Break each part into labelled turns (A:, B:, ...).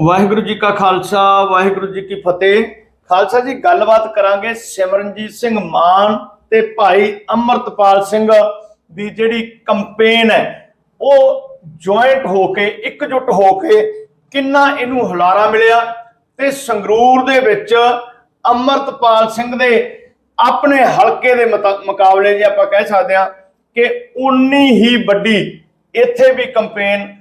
A: ਵਾਹਿਗੁਰੂ ਜੀ ਕਾ ਖਾਲਸਾ, ਵਾਹਿਗੁਰੂ ਜੀ ਕੀ ਫਤਿਹ। ਖਾਲਸਾ ਜੀ, ਗੱਲਬਾਤ ਕਰਾਂਗੇ ਸਿਮਰਨਜੀਤ ਸਿੰਘ ਮਾਨ ਤੇ ਭਾਈ ਅਮਰਤਪਾਲ ਸਿੰਘ ਦੀ ਜਿਹੜੀ ਕੰਪੇਨ ਹੈ। ਉਹ ਜੁਆਇੰਟ ਹੋ ਕੇ, ਇਕਜੁੱਟ ਹੋ ਕੇ ਕਿੰਨਾ ਇਹਨੂੰ ਹੁਲਾਰਾ ਮਿਲਿਆ ਤੇ ਸੰਗਰੂਰ ਦੇ ਵਿੱਚ ਅਮਰਤਪਾਲ ਸਿੰਘ ਦੇ ਆਪਣੇ ਹਲਕੇ ਦੇ ਮੁਤਾ- ਮੁਕਾਬਲੇ ਜੇ ਆਪਾਂ ਕਹਿ ਸਕਦੇ ਹਾਂ ਕਿ ਉਨੀ ਹੀ ਵੱਡੀ ਇੱਥੇ ਵੀ ਕੰਪੇਨ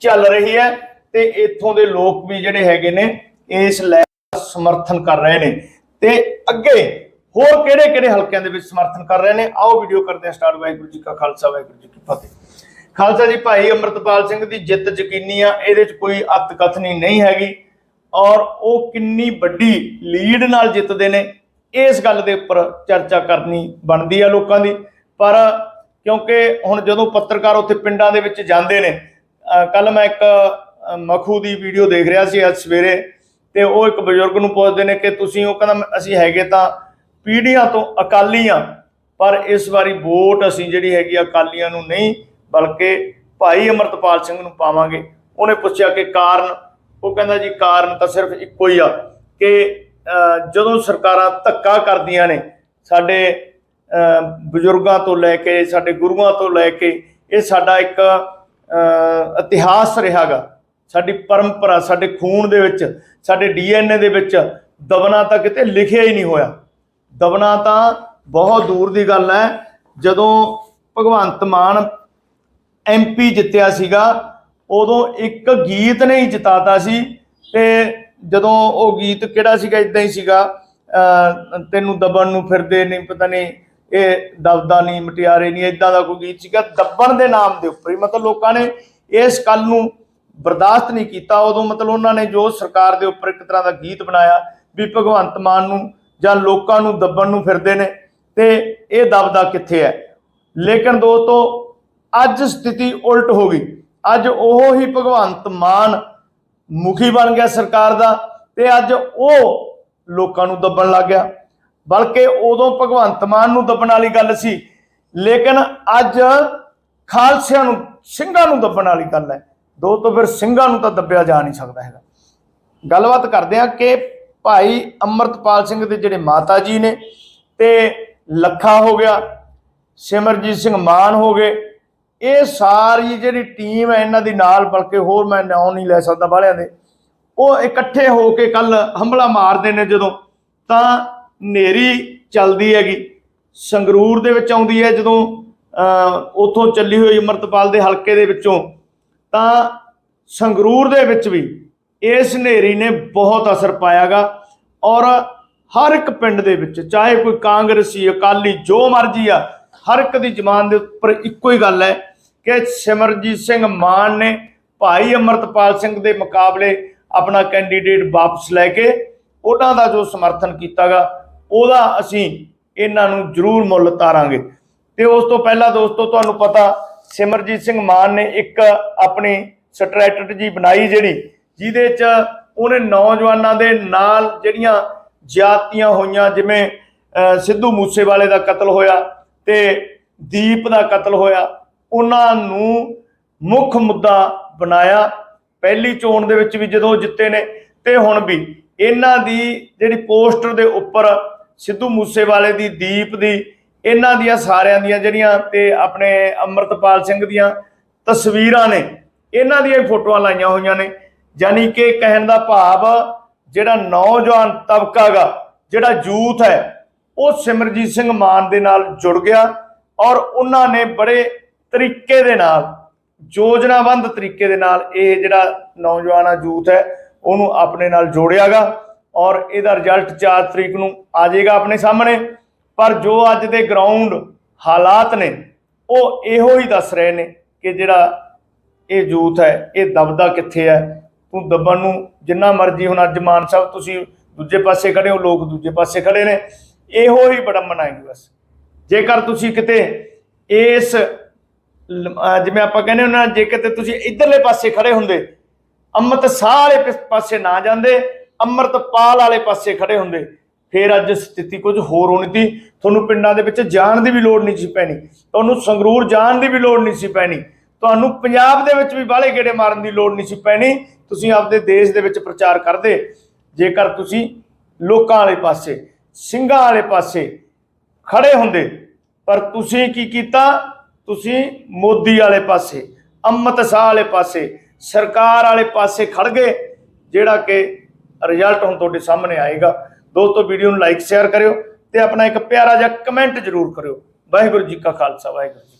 A: ਚੱਲ ਰਹੀ ਹੈ। ਤੇ ਇੱਥੋਂ ਦੇ ਲੋਕ ਵੀ ਜਿਹੜੇ ਹੈਗੇ ਨੇ, ਇਸ ਲੈ ਸਮਰਥਨ ਕਰ ਰਹੇ ਨੇ। ਤੇ ਅੱਗੇ ਹੋਰ ਕਿਹੜੇ ਕਿਹੜੇ ਹਲਕਿਆਂ ਦੇ ਵਿੱਚ ਸਮਰਥਨ ਕਰ ਰਹੇ ਨੇ? ਆਓ ਵੀਡੀਓ ਕਰਦੇ ਹਾਂ ਸਟਾਰਟ। ਵਾਹਿਗੁਰੂ ਜੀ ਕਾ ਖਾਲਸਾ, ਵਾਹਿਗੁਰੂ ਜੀ ਕੀ ਫਤਿਹ। ਖਾਲਸਾ ਜੀ, ਭਾਈ ਅਮਰਤਪਾਲ ਸਿੰਘ ਦੀ ਜਿੱਤ ਯਕੀਨੀ ਆ, ਇਹਦੇ 'ਚ ਕੋਈ ਅੱਤਕਥਨੀ ਨਹੀਂ ਹੈਗੀ ਔਰ ਉਹ ਕਿੰਨੀ ਵੱਡੀ ਲੀਡ ਨਾਲ ਜਿੱਤਦੇ ਨੇ, ਇਸ ਗੱਲ ਦੇ ਉੱਪਰ ਚਰਚਾ ਕਰਨੀ ਬਣਦੀ ਆ ਲੋਕਾਂ ਦੀ। ਪਰ ਕਿਉਂਕਿ ਹੁਣ ਜਦੋਂ ਪੱਤਰਕਾਰ ਉੱਥੇ ਪਿੰਡਾਂ ਦੇ ਵਿੱਚ ਜਾਂਦੇ ਨੇ ਕੱਲ ਮੈਂ ਇੱਕ ਮਖੂ ਦੀ ਵੀਡੀਓ ਦੇਖ ਰਿਹਾ ਸੀ ਅੱਜ ਸਵੇਰੇ ਤੇ ਉਹ ਇੱਕ ਬਜ਼ੁਰਗ ਨੂੰ ਪੁੱਛਦੇ ਨੇ ਕਿ ਤੁਸੀਂ ਉਹ ਕਹਿੰਦਾ ਅਸੀਂ ਹੈਗੇ ਤਾਂ ਪੀੜ੍ਹੀਆਂ ਤੋਂ ਅਕਾਲੀ ਆ ਪਰ ਇਸ ਵਾਰੀ ਵੋਟ ਅਸੀਂ ਜਿਹੜੀ ਹੈਗੀ ਆ ਅਕਾਲੀਆਂ ਨੂੰ ਨਹੀਂ ਬਲਕਿ ਭਾਈ ਅਮਰਤਪਾਲ ਸਿੰਘ ਨੂੰ ਪਾਵਾਂਗੇ। ਉਹਨੇ ਪੁੱਛਿਆ ਕਿ ਕਾਰਨ ਉਹ ਕਹਿੰਦਾ ਜੀ ਕਾਰਨ ਤਾਂ ਸਿਰਫ ਇੱਕੋ ਹੀ ਆ ਕਿ ਜਦੋਂ ਸਰਕਾਰਾਂ ਧੱਕਾ ਕਰਦੀਆਂ ਨੇ ਸਾਡੇ ਬਜ਼ੁਰਗਾਂ ਤੋਂ ਲੈ ਕੇ ਸਾਡੇ ਗੁਰੂਆਂ ਤੋਂ ਲੈ ਕੇ ਇਹ ਸਾਡਾ ਇੱਕ ਅਹ, ਇਤਿਹਾਸ ਰਿਹਾਗਾ ਸਾਡੀ ਪਰੰਪਰਾ ਸਾਡੇ ਖੂਨ ਦੇ ਵਿੱਚ ਸਾਡੇ ਡੀਐਨਏ ਦੇ ਵਿੱਚ ਦਬਨਾ ਤਾਂ ਕਿਤੇ ਲਿਖਿਆ ਹੀ ਨਹੀਂ ਹੋਇਆ। ਦਬਨਾ ਤਾਂ ਬਹੁਤ ਦੂਰ ਦੀ ਗੱਲ ਹੈ। ਜਦੋਂ ਭਗਵੰਤ ਮਾਨ ਐਮਪੀ ਜਿੱਤਿਆ ਸੀਗਾ ਉਦੋਂ ਇੱਕ ਗੀਤ ਨੇ ਹੀ ਜਿਤਾਤਾ ਸੀ ਤੇ ਜਦੋਂ ਉਹ ਗੀਤ ਕਿਹੜਾ ਸੀਗਾ ਇਦਾਂ ਹੀ ਸੀਗਾ। ਅਹ, ਤੈਨੂੰ ਦਬਣ ਨੂੰ ਫਿਰਦੇ ਨਹੀਂ ਪਤਾ ਨਹੀਂ ਇਹ ਦਬਦਾ ਨਹੀਂ ਮਟਿਆਰੇ ਨਹੀਂ ਇਦਾਂ ਦਾ ਕੋਈ ਗੀਤ ਸੀਗਾ। ਦੱਬਣ ਦੇ ਨਾਮ ਦੇ ਉੱਪਰ ਹੀ ਮਤਲਬ ਲੋਕਾਂ ਨੇ ਇਸ ਗੱਲ ਨੂੰ ਬਰਦਾਸ਼ਤ ਨਹੀਂ ਕੀਤਾ, ਉਦੋਂ ਮਤਲਬ ਉਹਨਾਂ ਨੇ ਜੋ ਸਰਕਾਰ ਦੇ ਉੱਪਰ ਇੱਕ ਤਰ੍ਹਾਂ ਦਾ ਗੀਤ ਬਣਾਇਆ ਵੀ ਭਗਵੰਤ ਮਾਨ ਨੂੰ ਜਾਂ ਲੋਕਾਂ ਨੂੰ ਦੱਬਣ ਨੂੰ ਫਿਰਦੇ ਨੇ, ਤੇ ਇਹ ਦਬਦਾ ਕਿੱਥੇ ਹੈ? ਲੇਕਿਨ ਦੋਸਤੋ, ਅੱਜ ਸਥਿਤੀ ਉਲਟ ਹੋ ਗਈ। ਅੱਜ ਉਹ ਹੀ ਭਗਵੰਤ ਮਾਨ ਮੁਖੀ ਬਣ ਗਿਆ ਸਰਕਾਰ ਦਾ ਤੇ ਅੱਜ ਉਹ ਲੋਕਾਂ ਨੂੰ ਦੱਬਣ ਲੱਗ ਗਿਆ। ਬਲਕਿ ਉਦੋਂ ਭਗਵੰਤ ਮਾਨ ਨੂੰ ਦੱਬਣ ਵਾਲੀ ਗੱਲ ਸੀ, ਲੇਕਿਨ ਅੱਜ ਖਾਲਸਿਆਂ ਨੂੰ, ਸਿੰਘਾਂ ਨੂੰ ਦੱਬਣ ਵਾਲੀ ਗੱਲ ਹੈ। ਦੋਸਤੋ ਫਿਰ ਸਿੰਘਾਂ ਨੂੰ ਤਾਂ ਦੱਬਿਆ ਜਾ ਨਹੀਂ ਸਕਦਾ ਹੈਗਾ। ਗੱਲਬਾਤ ਕਰਦੇ ਆ ਕਿ ਭਾਈ ਅਮਰਤਪਾਲ ਸਿੰਘ ਦੇ ਜਿਹੜੇ ਮਾਤਾ ਜੀ ਨੇ ਤੇ ਲੱਖਾ ਹੋ ਗਿਆ ਸਿਮਰਜੀਤ ਸਿੰਘ ਮਾਨ ਹੋ ਗਏ ਇਹ ਸਾਰੀ ਜਿਹੜੀ ਟੀਮ ਹੈ ਇਹਨਾਂ ਦੀ ਨਾਲ ਬਲਕਿ ਹੋਰ ਮੈਂ ਨਾਮ ਨਹੀਂ ਲੈ ਸਕਦਾ ਵਾਲਿਆਂ ਦੇ ਉਹ ਇਕੱਠੇ ਹੋ ਕੇ ਕੱਲ ਹਮਲਾ ਮਾਰਦੇ ਨੇ ਜਦੋਂ ਤਾਂ ਨੇਰੀ ਚੱਲਦੀ ਹੈਗੀ ਸੰਗਰੂਰ ਦੇ ਵਿੱਚ ਆਉਂਦੀ ਹੈ ਜਦੋਂ ਅਹ, ਉੱਥੋਂ ਚੱਲੀ ਹੋਈ ਅਮਰਤਪਾਲ ਦੇ ਹਲਕੇ ਦੇ ਵਿੱਚੋਂ। ਤਾਂ ਸੰਗਰੂਰ ਦੇ ਵਿੱਚ ਵੀ ਇਸ ਹਨੇਰੀ ਨੇ ਬਹੁਤ ਅਸਰ ਪਾਇਆਗਾ ਔਰ ਹਰ ਇੱਕ ਪਿੰਡ ਦੇ ਵਿੱਚ, ਚਾਹੇ ਕੋਈ ਕਾਂਗਰਸੀ, ਅਕਾਲੀ, ਜੋ ਮਰਜ਼ੀ ਆ, ਹਰ ਇੱਕ ਦੀ ਜ਼ਮਾਨ ਦੇ ਉੱਪਰ ਇੱਕੋ ਹੀ ਗੱਲ ਹੈ ਕਿ ਸਿਮਰਜੀਤ ਸਿੰਘ ਮਾਨ ਨੇ ਭਾਈ ਅਮਰਤਪਾਲ ਸਿੰਘ ਦੇ ਮੁਕਾਬਲੇ ਆਪਣਾ ਕੈਂਡੀਡੇਟ ਵਾਪਸ ਲੈ ਕੇ ਉਹਨਾਂ ਦਾ ਜੋ ਸਮਰਥਨ ਕੀਤਾਗਾ, ਉਹਦਾ ਅਸੀਂ ਇਹਨਾਂ ਨੂੰ ਜ਼ਰੂਰ ਮੁੱਲ ਤਾਰਾਂਗੇ। ਤੇ ਉਸ ਤੋਂ ਪਹਿਲਾਂ ਦੋਸਤੋ, ਤੁਹਾਨੂੰ ਪਤਾ ਸਿਮਰਜੀਤ ਸਿੰਘ ਮਾਨ ਨੇ ਇੱਕ ਆਪਣੀ ਸਟ੍ਰੈਟਜੀ ਬਣਾਈ ਜਿਹੜੀ, ਜਿਹਦੇ 'ਚ ਉਹਨੇ ਨੌਜਵਾਨਾਂ ਦੇ ਨਾਲ ਜਿਹੜੀਆਂ ਜਾਤੀਆਂ ਹੋਈਆਂ, ਜਿਵੇਂ ਸਿੱਧੂ ਮੂਸੇਵਾਲੇ ਦਾ ਕਤਲ ਹੋਇਆ ਤੇ ਦੀਪ ਦਾ ਕਤਲ ਹੋਇਆ, ਉਹਨਾਂ ਨੂੰ ਮੁੱਖ ਮੁੱਦਾ ਬਣਾਇਆ। ਪਹਿਲੀ ਚੋਣ ਦੇ ਵਿੱਚ ਵੀ ਜਦੋਂ ਜਿੱਤੇ ਨੇ, ਤੇ ਹੁਣ ਵੀ ਇਹਨਾਂ ਦੀ ਜਿਹੜੀ ਪੋਸਟਰ ਦੇ ਉੱਪਰ ਸਿੱਧੂ ਮੂਸੇਵਾਲੇ ਦੀ, ਦੀਪ ਦੀ ਇਹਨਾਂ ਦੀਆਂ ਸਾਰਿਆਂ ਦੀਆਂ ਜਿਹੜੀਆਂ ਤੇ ਆਪਣੇ ਅਮਰਤਪਾਲ ਸਿੰਘ ਦੀਆਂ ਤਸਵੀਰਾਂ ਨੇ, ਇਹਨਾਂ ਦੀਆਂ ਫੋਟੋਆਂ ਲਾਈਆਂ ਹੋਈਆਂ ਨੇ। ਯਾਨੀ ਕਿ ਕਹਿਣ ਦਾ ਭਾਵ, ਜਿਹੜਾ ਨੌਜਵਾਨ ਤਬਕਾ ਗਾ, ਜਿਹੜਾ ਯੂਥ ਹੈ, ਉਹ ਸਿਮਰਜੀਤ ਸਿੰਘ ਮਾਨ ਦੇ ਨਾਲ ਜੁੜ ਗਿਆ ਔਰ ਉਹਨਾਂ ਨੇ ਬੜੇ ਤਰੀਕੇ ਦੇ ਨਾਲ ਯੋਜਨਾਬੰਦ ਤਰੀਕੇ ਦੇ ਨਾਲ ਇਹ ਜਿਹੜਾ ਨੌਜਵਾਨ ਆ ਯੂਥ ਹੈ, ਉਹਨੂੰ ਆਪਣੇ ਨਾਲ ਜੋੜਿਆਗਾ ਔਰ ਇਹਦਾ ਰਿਜ਼ਲਟ 4 ਤਰੀਕ ਨੂੰ ਆ ਜਾਏਗਾ ਆਪਣੇ ਸਾਹਮਣੇ। ਪਰ ਜੋ ਅੱਜ ਦੇ ਗਰਾਊਂਡ ਹਾਲਾਤ ਨੇ, ਉਹ ਇਹੋ ਹੀ ਦੱਸ ਰਹੇ ਨੇ ਕਿ ਜਿਹੜਾ ਇਹ ਯੂਥ ਹੈ, ਇਹ ਦਬਦਾ ਕਿੱਥੇ ਹੈ? ਤੂੰ ਦੱਬਣ ਨੂੰ ਜਿੰਨਾ ਮਰਜ਼ੀ, ਹੁਣ ਅੱਜ ਮਾਨ ਸਾਹਿਬ ਤੁਸੀਂ ਦੂਜੇ ਪਾਸੇ ਖੜੇ ਹੋ, ਲੋਕ ਦੂਜੇ ਪਾਸੇ ਖੜੇ ਨੇ, ਇਹੋ ਹੀ ਬੜਾ ਮਨਾਏਗੀ ਬਸ। ਜੇਕਰ ਤੁਸੀਂ ਕਿਤੇ ਇਸ ਜਿਵੇਂ ਆਪਾਂ ਕਹਿੰਦੇ ਹੁੰਦੇ ਹਾਂ, ਜੇ ਕਿਤੇ ਤੁਸੀਂ ਇਧਰਲੇ ਪਾਸੇ ਖੜੇ ਹੁੰਦੇ ਅੰਮ੍ਰਿਤ ਵਾਲੇ ਪਾਸੇ ਨਾ ਜਾਂਦੇ, ਅੰਮ੍ਰਿਤਪਾਲ ਵਾਲੇ ਪਾਸੇ ਖੜੇ ਹੁੰਦੇ ਫਿਰ ਅੱਜ ਸਥਿਤੀ ਕੁਝ ਹੋਰ ਹੋਣੀ ਸੀ। ਤੁਹਾਨੂੰ ਪਿੰਡਾਂ ਦੇ ਵਿੱਚ ਜਾਣ ਦੀ ਵੀ ਲੋੜ ਨਹੀਂ ਸੀ ਪੈਣੀ। ਤੁਹਾਨੂੰ ਸੰਗਰੂਰ ਜਾਣ ਦੀ ਵੀ ਲੋੜ ਨਹੀਂ ਸੀ ਪੈਣੀ। ਤੁਹਾਨੂੰ ਪੰਜਾਬ ਦੇ ਵਿੱਚ ਵੀ ਬਾਹਲੇ ਗੇੜੇ ਮਾਰਨ ਦੀ ਲੋੜ ਨਹੀਂ ਸੀ ਪੈਣੀ। ਤੁਸੀਂ ਆਪਦੇ ਦੇਸ਼ ਦੇ ਵਿੱਚ ਪ੍ਰਚਾਰ ਕਰਦੇ। ਜੇਕਰ ਤੁਸੀਂ ਲੋਕਾਂ ਵਾਲੇ ਪਾਸੇ, ਸਿੰਘਾਂ ਵਾਲੇ ਪਾਸੇ ਖੜੇ ਹੁੰਦੇ, ਪਰ ਤੁਸੀਂ ਕੀ ਕੀਤਾ? ਤੁਸੀਂ ਮੋਦੀ ਵਾਲੇ ਪਾਸੇ, ਅੰਮ੍ਰਿਤ ਸ਼ਾਹ ਵਾਲੇ ਪਾਸੇ, ਸਰਕਾਰ ਵਾਲੇ ਪਾਸੇ ਖੜ ਗਏ, ਜਿਹੜਾ ਕਿ ਰਿਜ਼ਲਟ ਹੁਣ ਤੁਹਾਡੇ ਸਾਹਮਣੇ ਆਏਗਾ। ਦੋਸਤੋ, ਵੀਡੀਓ ਨੂੰ ਲਾਈਕ ਸ਼ੇਅਰ ਕਰਿਓ ਤੇ ਆਪਣਾ ਇੱਕ ਪਿਆਰਾ ਜਿਹਾ ਕਮੈਂਟ ਜ਼ਰੂਰ ਕਰਿਓ। ਵਾਹਿਗੁਰੂ ਜੀ ਕਾ ਖਾਲਸਾ, ਵਾਹਿਗੁਰੂ ਜੀ